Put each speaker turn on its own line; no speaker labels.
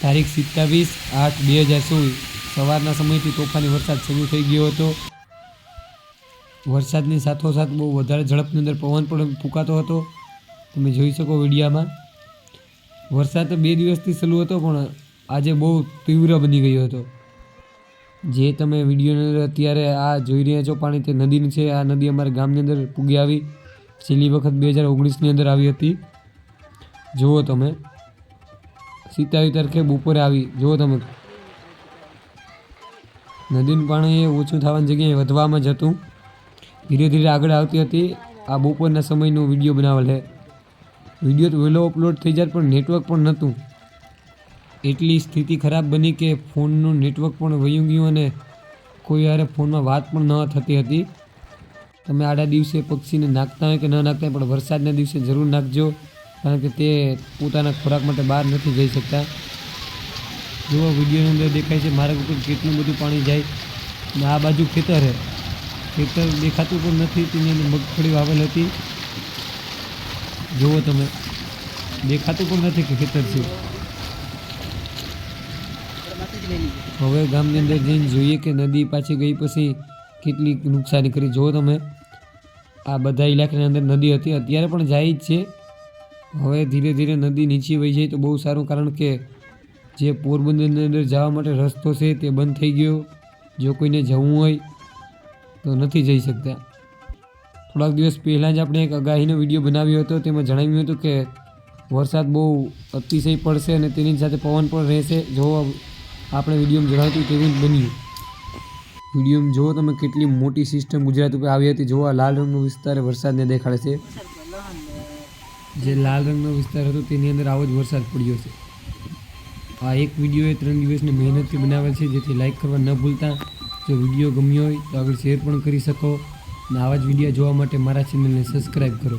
તારીખ સિત્તાવીસ આઠ બે હજાર ચોવીસ સવારના સમયથી તોફાની વરસાદ શરૂ થઈ ગયો હતો. વરસાદની સાથોસાથ બહુ વધારે ઝડપની અંદર પવન પણ ફૂંકાતો હતો. તમે જોઈ શકો વિડીયામાં. વરસાદ તો બે દિવસથી ચાલુ હતો, પણ આજે બહુ તીવ્ર બની ગયો હતો. જે તમે વિડીયોની અંદર અત્યારે આ જોઈ રહ્યા છો, પાણી તે નદીની છે. આ નદી અમારા ગામની અંદર પૂગી આવી. છેલ્લી વખત બે હજાર ઓગણીસની અંદર આવી હતી. જુઓ તમે. સિત્તાવીસ તરખે બપોરે આવી. જુઓ તમે. નદીનું પાણી એ ઓછું થવાની જગ્યાએ વધવામાં જતું ધીરે ધીરે આગળ આવતી હતી. આ બપોરના સમયનો વીડિયો બનાવેલ છે. વીડિયો તો વહેલો અપલોડ થઈ જાય પણ નેટવર્ક પણ નહોતું. એટલી સ્થિતિ ખરાબ બની કે ફોનનું નેટવર્ક પણ વયું ગયું અને કોઈ યારે ફોનમાં વાત પણ ન થતી હતી. તમે આડા દિવસે પક્ષીને નાખતા હોય કે ન નાખતા હોય, પણ વરસાદના દિવસે જરૂર નાખજો. કારણ કે તે પોતાના ખોરાક માટે બહાર નથી જઈ શકતા. જુઓ, વિડીયોની અંદર દેખાય છે, મારા ઉપર કેટલું બધું પાણી જાય અને આ બાજુ ખેતર છે. ખેતર દેખાતું પણ નથી, તેની અંદર મગફળી વાવેલ હતી. જુઓ તમે, દેખાતું પણ નથી કે ખેતર છે. હવે ગામની અંદર જઈને જોઈએ કે નદી પાછી ગઈ પછી કેટલી નુકસાની કરી. જુઓ તમે, આ બધા ઇલાકાની અંદર નદી હતી, અત્યારે પણ જાય જ છે. હવે ધીરે ધીરે નદી નીચે વહી જાય તો બહુ સારું, કારણ કે જે પોરબંદરની અંદર જવા માટે રસ્તો છે તે બંધ થઈ ગયો. જો કોઈને જવું હોય તો નથી જઈ શકતા. થોડાક દિવસ પહેલાં જ આપણે એક આગાહીનો વીડિયો બનાવ્યો હતો. તેમાં જણાવ્યું હતું કે વરસાદ બહુ અતિશય પડશે અને તેની સાથે પવન પણ રહેશે. જો આપણે વિડીયોમાં જણાવ્યું તેવું જ બન્યું. વિડીયોમાં જુઓ તમે કેટલી મોટી સિસ્ટમ ગુજરાત ઉપર આવી હતી. જોવા લાલ રંગનો વિસ્તાર વરસાદને દેખાડે છે. જે લાલ રંગનો વિસ્તાર હતો તેની અંદર આવો જ વરસાદ પડ્યો છે. આ એક વીડિયો એ ત્રણ દિવસની મહેનતથી બનાવેલ છે, જેથી લાઇક કરવા ન ભૂલતા. જો વીડિયો ગમ્યો હોય તો આગળ શેર પણ કરી શકો. અને આવા જ વીડિયો જોવા માટે મારા ચેનલને સબસ્ક્રાઈબ કરો.